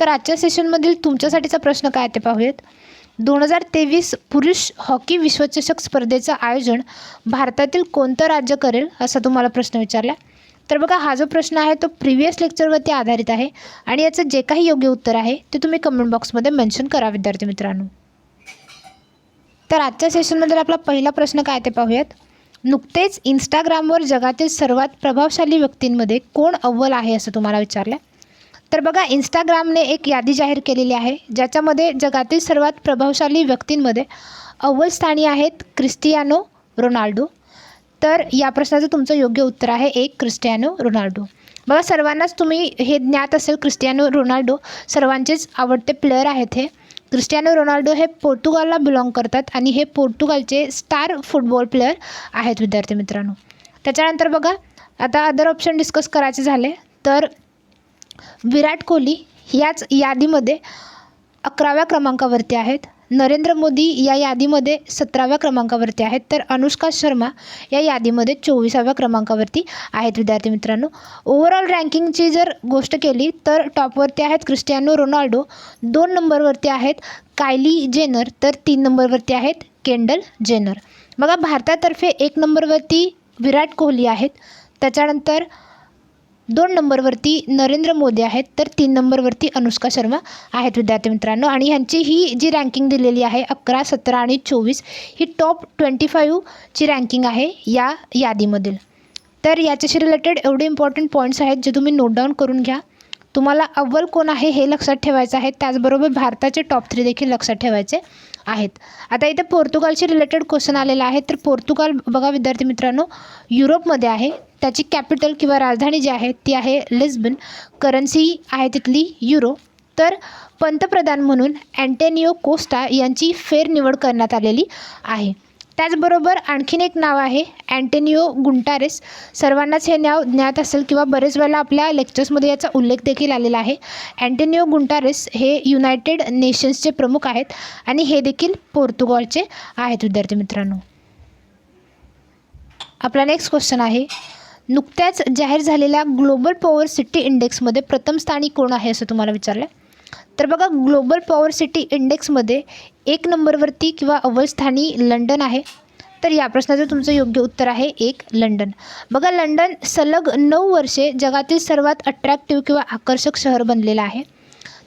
तर आजच्या सेशनमधील तुमच्यासाठीचा प्रश्न काय ते पाहूयात. दोन हजार तेवीस पुरुष हॉकी विश्वचषक स्पर्धेचं आयोजन भारतातील कोणतं राज्य करेल असा तुम्हाला प्रश्न विचारला. तर बघा हा जो प्रश्न आहे तो प्रिव्हियस लेक्चरवरती आधारित आहे आणि याचं जे काही योग्य उत्तर आहे ते तुम्ही कमेंट बॉक्समध्ये मेन्शन करा विद्यार्थी मित्रांनो. तर आजच्या सेशनमधील आपला पहिला प्रश्न काय ते पाहूयात. नुकतेच इंस्टाग्रामवर जगातील सर्वात प्रभावशाली व्यक्तींमध्ये कोण अव्वल आहे असं तुम्हाला विचारलं. तर बघा इंस्टाग्रामने एक यादी जाहीर केलेली आहे ज्याच्यामध्ये जगातील सर्वात प्रभावशाली व्यक्तींमध्ये अव्वल स्थानी आहेत क्रिस्टियानो रोनाल्डो. तर या प्रश्नाचं तुमचं योग्य उत्तर आहे एक क्रिस्टियानो रोनाल्डो. बघा सर्वांनाच तुम्ही हे ज्ञात असेल क्रिस्टियानो रोनाल्डो सर्वांचेच आवडते प्लेअर आहेत हे. क्रिस्टियानो रोनाल्डो हे पोर्तुगालला बिलॉंग करतात आणि हे पोर्तुगालचे स्टार फुटबॉल प्लेअर आहेत विद्यार्थी मित्रांनो. त्याच्यानंतर बघा आता अदर ऑप्शन डिस्कस करायचे झाले तर विराट कोहली याच यादीमध्ये अकराव्या क्रमांकावरती आहेत. नरेंद्र मोदी या यादीमध्ये सतराव्या क्रमांकावरती आहेत. तर अनुष्का शर्मा या यादीमध्ये चोवीसाव्या क्रमांकावरती आहेत. विद्यार्थी मित्रांनो ओव्हरऑल रँकिंगची जर गोष्ट केली तर टॉपवरती आहेत क्रिस्टियानो रोनाल्डो दोन नंबरवरती आहेत कायली जेनर तर तीन नंबरवरती आहेत केंडल जेनर. बघा भारतातर्फे एक नंबरवरती विराट कोहली आहेत. त्याच्यानंतर दोन नंबरवरती नरेंद्र मोदी आहेत तर तीन नंबरवरती अनुष्का शर्मा आहेत विद्यार्थी मित्रांनो. आणि ह्यांची ही जी रँकिंग दिलेली आहे अकरा सतरा आणि चोवीस ही टॉप ट्वेंटी फाईव्हची रँकिंग आहे या यादीमधील. तर याच्याशी रिलेटेड एवढे इम्पॉर्टंट पॉईंट्स आहेत जे तुम्ही नोट डाऊन करून घ्या. तुम्हाला अव्वल कोण आहे हे लक्षात ठेवायचं आहे. त्याचबरोबर भारताचे टॉप थ्री देखील लक्षात ठेवायचे आहेत. आता इथे पोर्तुगालशी रिलेटेड क्वेश्चन आलेला आहे. तर पोर्तुगाल बघा विद्यार्थी मित्रांनो युरोपमध्ये आहे. त्याची कॅपिटल किंवा राजधानी जी आहे ती आहे लिस्बन. करन्सी आहे तिथली युरो तर पंतप्रधान म्हणून अँटेनिओ कोस्टा यांची फेरनिवड करण्यात आलेली आहे. त्याचबरोबर आणखीन एक नाव आहे अँटेनिओ गुंटारेस सर्वांनाच हे नाव ज्ञात असेल किंवा बरेच वेळेला आपल्या लेक्चर्समध्ये याचा उल्लेख देखील आलेला आहे. अँटेनिओ गुंटारेस हे युनायटेड नेशन्सचे प्रमुख आहेत आणि हे देखील पोर्तुगालचे आहेत. विद्यार्थी मित्रांनो आपला नेक्स्ट क्वेश्चन आहे नुकत्याच जाहीर झालेल्या ग्लोबल पॉवर सिटी इंडेक्समध्ये प्रथम स्थानी कोण आहे असं तुम्हाला विचारलं तर बघा ग्लोबल पॉवर सिटी इंडेक्समध्ये एक नंबरवरती किंवा अव्वल स्थानी लंडन आहे. तर या प्रश्नाचं तुमचं योग्य उत्तर आहे एक लंडन. बघा लंडन सलग नऊ वर्षे जगातील सर्वात अट्रॅक्टिव्ह किंवा आकर्षक शहर बनलेलं आहे.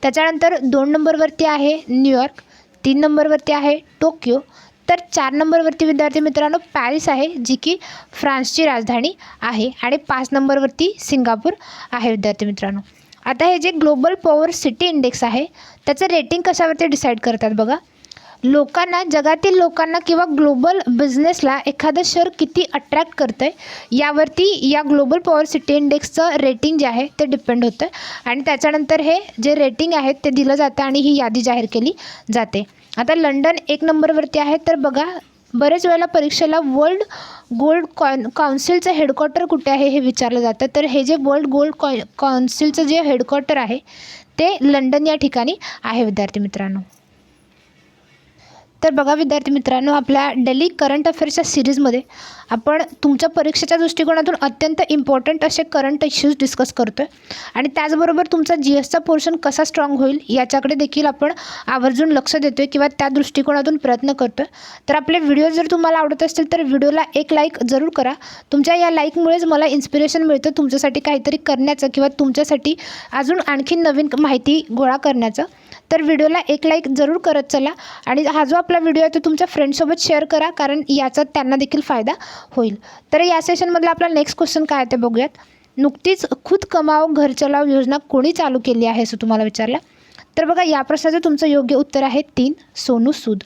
त्याच्यानंतर दोन नंबरवरती आहे न्यूयॉर्क तीन नंबरवरती आहे टोकियो तर चार नंबरवरती विद्यार्थी मित्रांनो पॅरिस आहे जी की फ्रान्सची राजधानी आहे आणि पाच नंबरवरती सिंगापूर आहे विद्यार्थी मित्रांनो. आता हे जे ग्लोबल पॉवर सिटी इंडेक्स आहे त्याचं रेटिंग कशावरती डिसाईड करतात बघा. लोकांना जगातील लोकांना किंवा ग्लोबल बिझनेसला एखादं शहर किती अट्रॅक्ट करतं आहे यावरती या ग्लोबल पॉवर सिटी इंडेक्सचं रेटिंग जे आहे ते डिपेंड होतं. आणि त्याच्यानंतर हे जे रेटिंग आहे ते दिलं जातं आणि ही यादी जाहीर केली जाते. आता लंडन एक नंबरवरती आहे तर बघा बरेच वेळेला परीक्षेला वर्ल्ड गोल्ड कॉन काउन्सिलचं हेडक्वार्टर कुठे आहे हे विचारलं जातं. तर हे जे वर्ल्ड गोल्ड कॉ काउन्सिलचं जे हेडक्वार्टर आहे ते लंडन या ठिकाणी आहे विद्यार्थी मित्रांनो. तर बघा विद्यार्थी मित्रांनो आपल्या डेली करंट अफेअर्सच्या सिरीजमध्ये आपण तुमच्या परीक्षेच्या दृष्टिकोनातून अत्यंत इम्पॉर्टंट असे करंट इश्यूज डिस्कस करतो आहे आणि त्याचबरोबर तुमचा जी एसचा पोर्शन कसा स्ट्रॉंग होईल याच्याकडे देखील आपण आवर्जून लक्ष देतो आहे किंवा त्या दृष्टिकोनातून प्रयत्न करतो आहे तर आपले व्हिडिओ जर तुम्हाला आवडत असतील तर व्हिडिओला एक लाईक जरूर करा. तुमच्या या लाईकमुळेच मला इन्स्पिरेशन मिळतं तुमच्यासाठी काहीतरी करण्याचं किंवा तुमच्यासाठी अजून आणखी नवीन माहिती गोळा करण्याचं. तर व्हिडिओला एक लाईक जरूर करत चला. आणि हा जो आपला व्हिडिओ आहे तो तुमच्या फ्रेंडसोबत शेअर करा कारण याचा त्यांना देखील फायदा होईल. तर या सेशनमधला आपला नेक्स्ट क्वेश्चन काय आहे ते बघूयात. नुकतीच खुद कमाव घर चलाव योजना कोणी चालू केली आहे असं तुम्हाला विचारलं? तर बघा या प्रश्नाचं तुमचं योग्य उत्तर आहे तीन सोनू सूद.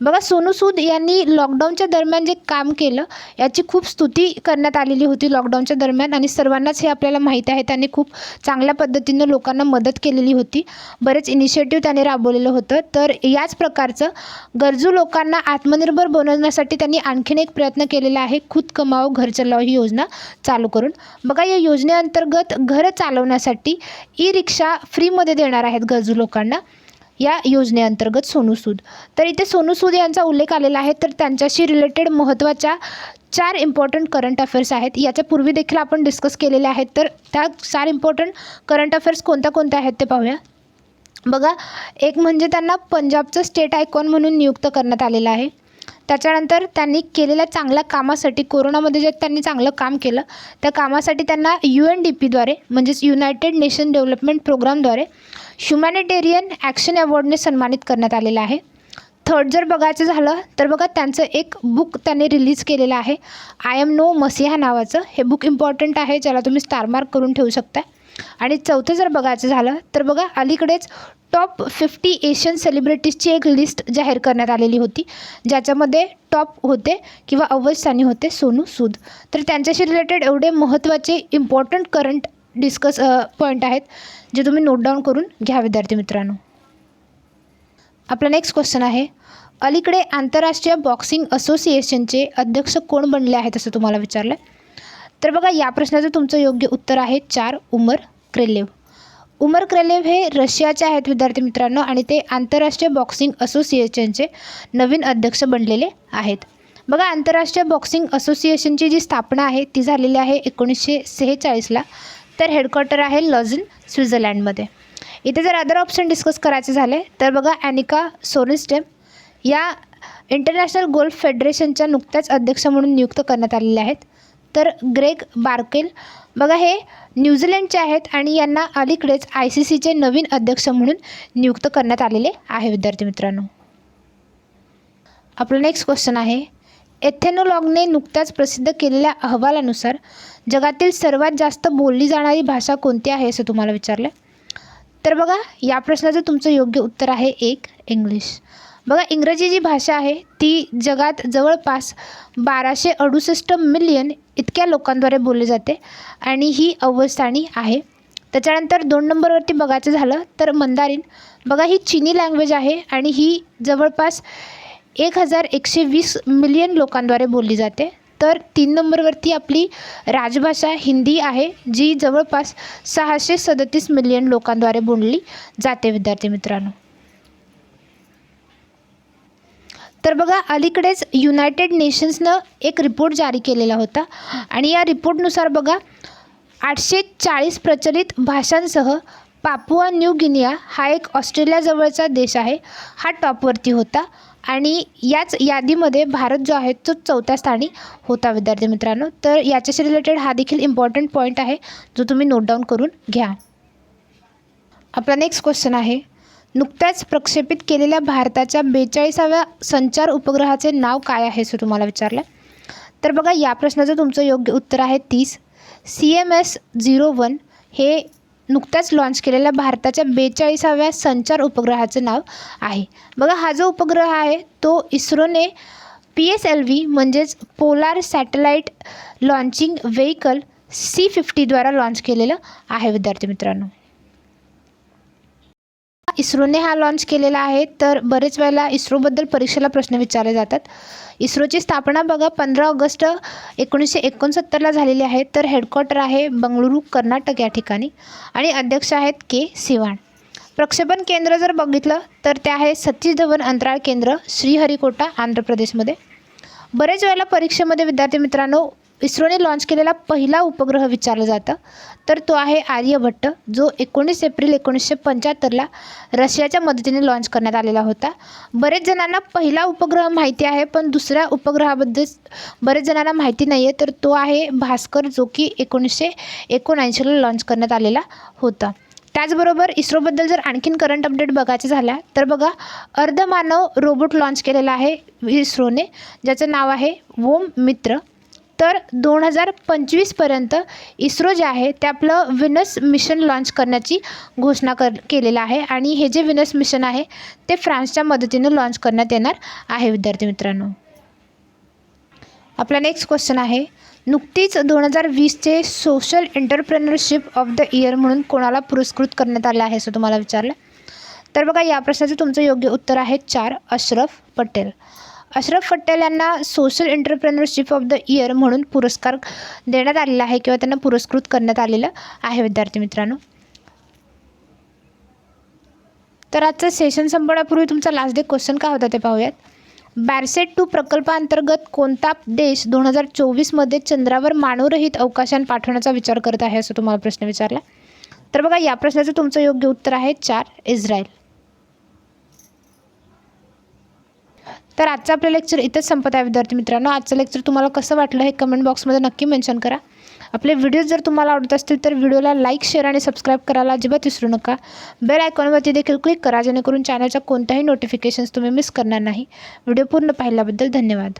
बघा सोनू सूद यांनी लॉकडाऊनच्या दरम्यान जे काम केलं याची खूप स्तुती करण्यात आलेली होती लॉकडाऊनच्या दरम्यान आणि सर्वांनाच हे आपल्याला माहीत आहे. त्यांनी खूप चांगल्या पद्धतीनं लोकांना मदत केलेली होती. बरेच इनिशिएटिव्ह त्यांनी राबवलेलं होतं. तर याच प्रकारचं गरजू लोकांना आत्मनिर्भर बनवण्यासाठी त्यांनी आणखीन एक प्रयत्न केलेला आहे. खुद कमाओ घर चलाओ ही योजना चालू करून. बघा या योजनेअंतर्गत घर चालवण्यासाठी ई रिक्षा फ्रीमध्ये देणार आहेत गरजू लोकांना. या योजनेअंतर्गत सोनू सूद. तर इथे सोनू सूद यांचा उल्लेख आलेला आहे. तर त्यांच्याशी रिलेटेड महत्त्वाच्या चार इम्पॉर्टंट करंट अफेअर्स आहेत. याच्या पूर्वी देखील आपण डिस्कस केलेले आहेत. तर त्या चार इम्पॉर्टंट करंट अफेअर्स कोणत्या कोणत्या आहेत ते पाहूया. बघा एक म्हणजे त्यांना पंजाबचं स्टेट आयकॉन म्हणून नियुक्त करण्यात आलेलं आहे. त्याच्यानंतर त्यांनी केलेल्या चांगल्या कामासाठी कोरोनामध्ये जे त्यांनी चांगलं काम केलं त्या कामासाठी त्यांना यू एन डी पीद्वारे म्हणजेच युनायटेड नेशन डेव्हलपमेंट प्रोग्रामद्वारे ह्युमॅनिटेरियन ॲक्शन अवॉर्डने सन्मानित करण्यात आलेलं आहे. थर्ड जर बघायचं झालं तर बघा त्यांचं एक बुक त्यांनी रिलीज केलेलं आहे आय एम नो मसिहा नावाचं. हे बुक इम्पॉर्टंट आहे ज्याला तुम्ही स्टारमार्क करून ठेवू शकता. आणि चौथं जर बघायचं झालं तर बघा अलीकडेच टॉप फिफ्टी एशियन सेलिब्रिटीजची एक लिस्ट जाहीर करण्यात आलेली होती ज्याच्यामध्ये टॉप होते किंवा अव्वल स्थानी होते सोनू सूद. तर त्यांच्याशी रिलेटेड एवढे महत्त्वाचे इम्पॉर्टंट करंट डिस्कस पॉईंट आहेत जे तुम्ही नोट डाऊन करून घ्या विद्यार्थी मित्रांनो. आपला नेक्स्ट क्वेश्चन आहे अलीकडे आंतरराष्ट्रीय बॉक्सिंग असोसिएशनचे अध्यक्ष कोण बनले आहेत असं तुम्हाला विचारलं तर बघा या प्रश्नाचं तुमचं योग्य उत्तर आहे चार उमर क्रेलेव उमर क्रेलेव हे रशियाचे आहेत विद्यार्थी मित्रांनो आणि ते आंतरराष्ट्रीय बॉक्सिंग असोसिएशनचे नवीन अध्यक्ष बनलेले आहेत. बघा आंतरराष्ट्रीय बॉक्सिंग असोसिएशनची जी स्थापना आहे ती झालेली आहे एकोणीसशे सेहेचाळीसला. तर हेडक्वार्टर आहे लॉझिन स्वित्झर्लँडमध्ये. इथे जर अदर ऑप्शन डिस्कस करायचे झाले तर बघा ॲनिका सोरिस्टेम या इंटरनॅशनल गोल्फ फेडरेशनच्या नुकत्याच अध्यक्ष म्हणून नियुक्त करण्यात आलेले आहेत. तर ग्रेग बार्केल बघा हे न्यूझीलंडचे आहेत आणि यांना अलीकडेच आय सी सीचे नवीन अध्यक्ष म्हणून नियुक्त करण्यात आलेले आहे विद्यार्थी मित्रांनो. आपलं नेक्स्ट क्वेश्चन आहे. एथेनोलॉगने नुकत्याच प्रसिद्ध केलेल्या अहवालानुसार जगातील सर्वात जास्त बोलली जाणारी भाषा कोणती आहे असं तुम्हाला विचारलं? तर बघा या प्रश्नाचं तुमचं योग्य उत्तर आहे एक इंग्लिश. बघा इंग्रजी जी भाषा आहे ती जगात जवळपास बाराशे अडुसष्ट मिलियन इतक्या लोकांद्वारे बोलली जाते आणि ही अव्वलस्थानी आहे. त्याच्यानंतर दोन नंबरवरती बघायचं झालं तर मंदारीन. बघा ही चिनी लँग्वेज आहे आणि ही जवळपास एक हजार एकशे वीस मिलियन लोकांद्वारे बोलली जाते. तर तीन नंबरवरती आपली राजभाषा हिंदी आहे जी जवळपास सहाशे सदतीस मिलियन लोकांद्वारे बोलली जाते विद्यार्थी मित्रांनो. तर बघा अलीकडेच युनायटेड नेशन्सनं एक रिपोर्ट जारी केलेला होता. आणि या रिपोर्टनुसार बघा आठशे चाळीस प्रचलित भाषांसह पापुआ न्यू गिनिया हा एक ऑस्ट्रेलियाजवळचा देश आहे. हा टॉपवरती होता. आणि याच यादीमध्ये भारत जो आहे तो चौथ्या स्थानी होता विद्यार्थी मित्रांनो. तर याच्याशी रिलेटेड हा देखील इम्पॉर्टंट पॉईंट आहे जो तुम्ही नोट डाऊन करून घ्या. आपला नेक्स्ट क्वेश्चन आहे. नुकत्याच प्रक्षेपित केलेल्या भारताच्या बेचाळीसाव्या संचार उपग्रहाचे नाव काय आहे असं तुम्हाला विचारलं? तर बघा या प्रश्नाचं तुमचं योग्य उत्तर आहे तीस. C M S zero one हे नुकत्याच लॉन्च केलेल्या भारताच्या बेचाळीसाव्या संचार उपग्रहाचं नाव आहे. बघा हा जो उपग्रह आहे तो इस्रोने पी एस एल व्ही म्हणजेच polar satellite launching vehicle C फिफ्टीद्वारा launch केलेलं आहे विद्यार्थी मित्रांनो. इस्रोने हा लॉन्च केलेला आहे तर बरेच वेळेला इस्रोबद्दल परीक्षेला प्रश्न विचारले जातात. इस्रोची स्थापना बघा पंधरा ऑगस्ट एकोणीसशे एकोणसत्तरला झालेली आहे तर हेडक्वार्टर आहे बंगळुरू कर्नाटक या ठिकाणी. आणि अध्यक्ष आहेत के. सिवाण प्रक्षेपण केंद्र जर बघितलं तर ते आहे सतीश धवन अंतराळ केंद्र श्रीहरिकोटा आंध्र प्रदेशमध्ये. बरेच वेळेला परीक्षेमध्ये विद्यार्थी मित्रांनो इस्रोने लॉन्च केलेला पहिला उपग्रह विचारलं जातं. तर तो आहे आर्यभट्ट जो एकोणीस एप्रिल एकोणीसशे पंच्याहत्तरला रशियाच्या मदतीने लॉन्च करण्यात आलेला होता. बरेच जणांना पहिला उपग्रह माहिती आहे पण दुसऱ्या उपग्रहाबद्दल बरेच जणांना माहिती नाही आहे तर तो आहे भास्कर जो की एकोणीसशे एकोणऐंशीला लॉन्च करण्यात आलेला होता. त्याचबरोबर इस्रोबद्दल जर आणखीन करंट अपडेट बघायचं झाल्या तर बघा अर्धमानव रोबोट लॉन्च केलेला आहे इस्रोने ज्याचं नाव आहे वोम मित्र. तर दोन हजार पंचवीसपर्यंत इस्रो जे आहे ते आपलं विनस मिशन लॉन्च करण्याची घोषणा कर केलेलं आहे. आणि हे जे विनस मिशन आहे ते फ्रान्सच्या मदतीनं लॉन्च करण्यात येणार आहे विद्यार्थी मित्रांनो. आपला नेक्स्ट क्वेश्चन आहे नुकतीच दोन हजार वीसचे social entrepreneurship of the year म्हणून कोणाला पुरस्कृत करण्यात आलं आहे असं तुम्हाला विचारलं? तर बघा या प्रश्नाचं तुमचं योग्य उत्तर आहे चार अशरफ पटेल. अशरफ पटेल यांना social entrepreneurship of the year म्हणून पुरस्कार देण्यात आलेला आहे किंवा त्यांना पुरस्कृत करण्यात आलेलं आहे विद्यार्थी मित्रांनो. तर आजचं सेशन संपण्यापूर्वी तुमचा लास्ट डे क्वेश्चन काय होता ते पाहूयात. बॅरसेट टू प्रकल्पांतर्गत कोणता देश दोन हजार चोवीसमध्ये चंद्रावर मानवरहित अवकाशान पाठवण्याचा विचार करत आहे असं तुम्हाला प्रश्न विचारला. तर बघा या प्रश्नाचं तुमचं योग्य उत्तर आहे चार इस्रायल. तर आजचं आपलं लेक्चर इथंच संपत आहे विद्यार्थी मित्रांनो. आजचं लेक्चर तुम्हाला कसं वाटलं हे कमेंट बॉक्समध्ये नक्की मेन्शन करा. आपले व्हिडिओज जर तुम्हाला आवडत असतील तर व्हिडिओला लाईक शेअर आणि सबस्क्राईब करायला अजिबात विसरू नका. बेल आयकॉनवरती देखील क्लिक करा जेणेकरून चॅनलच्या कोणत्याही नोटिफिकेशन्स तुम्ही मिस करणार नाही. व्हिडिओ पूर्ण पाहिल्याबद्दल धन्यवाद.